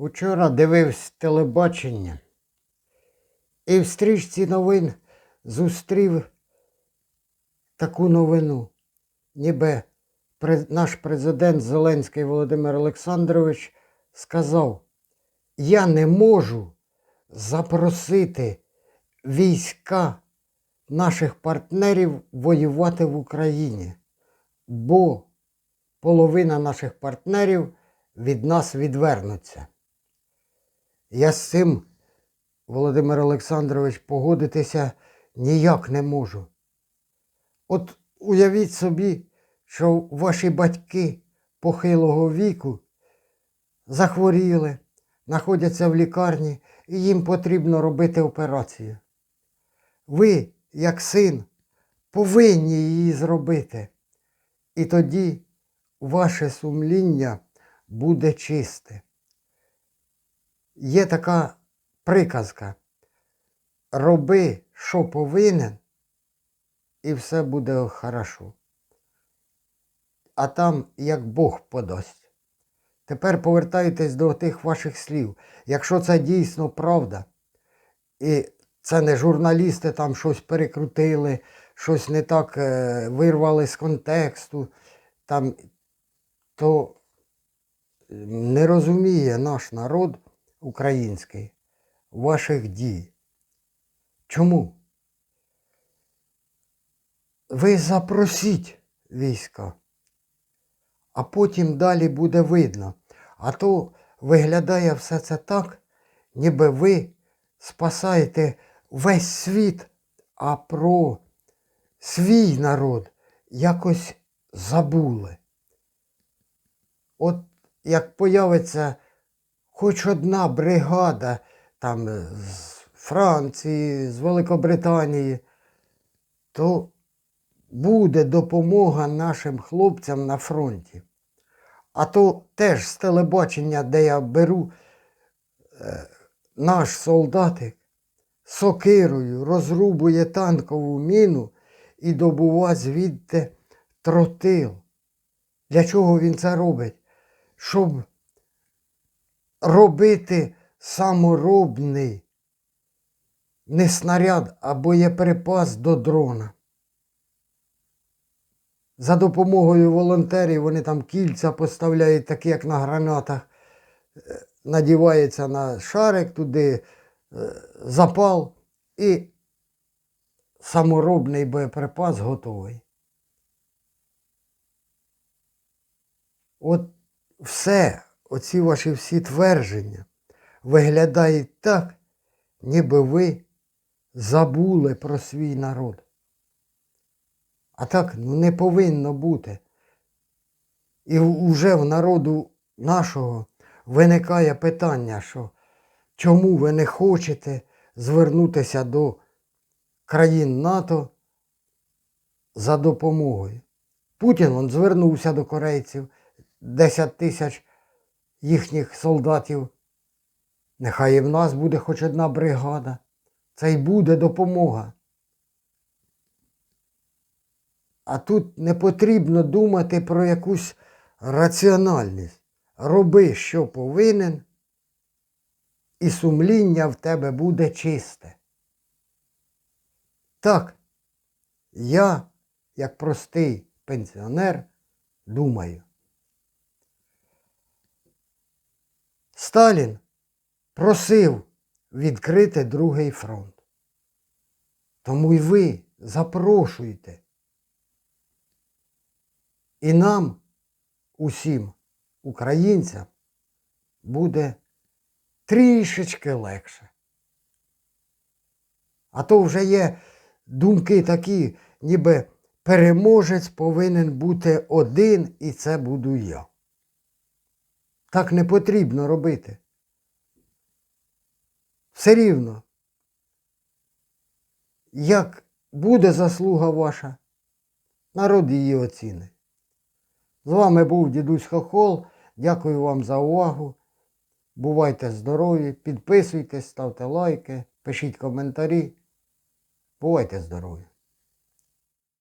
Учора дивився телебачення і в стрічці новин зустрів таку новину, ніби наш президент Зеленський Володимир Олександрович сказав: Я не можу запросити війська наших партнерів воювати в Україні, бо половина наших партнерів від нас відвернуться. Я з цим, Володимир Олександрович, погодитися ніяк не можу. От уявіть собі, що ваші батьки похилого віку захворіли, знаходяться в лікарні і їм потрібно робити операцію. Ви, як син, повинні її зробити. І тоді ваше сумління буде чисте. Є така приказка. Роби, що повинен, і все буде хорошо. А там як Бог подасть. Тепер повертайтесь до тих ваших слів. Якщо це дійсно правда, і це не журналісти там щось перекрутили, щось не так е, вирвали з контексту, там, то не розуміє наш народ український ваших дій. Чому? Ви запросіть війська, а потім далі буде видно. А то виглядає все це так, ніби ви спасаєте весь світ, а про свій народ якось забули. От як появиться хоч одна бригада там з Франції, з Великобританії, то буде допомога нашим хлопцям на фронті. А то теж з телебачення, де я беру е, наш солдатик сокирою розрубує танкову міну і добува звідти тротил. Для чого він це робить? Щоб робити саморобний не снаряд, а боєприпас до дрона. За допомогою волонтерів вони там кільця поставляють, такі як на гранатах, Е, надівається на шарик туди, е, запал і саморобний боєприпас готовий. От все, оці ваші всі твердження виглядають так, ніби ви забули про свій народ. А так ну, не повинно бути. І вже в народу нашого виникає питання, що чому ви не хочете звернутися до країн НАТО за допомогою. Путін он звернувся до корейців, 10 тисяч їхніх солдатів. Нехай і в нас буде хоч одна бригада. Це й буде допомога. А тут не потрібно думати про якусь раціональність. Роби, що повинен, і сумління в тебе буде чисте. Так, я, як простий пенсіонер, думаю. Сталін просив відкрити другий фронт. Тому й ви запрошуйте. І нам, усім українцям, буде трішечки легше. А то вже є думки такі, ніби переможець повинен бути один, і це буду я. Так не потрібно робити. Все рівно. Як буде заслуга ваша, народ її оцінить. З вами був дідусь Хохол. Дякую вам за увагу. Бувайте здорові, підписуйтесь, ставте лайки, пишіть коментарі. Бувайте здорові!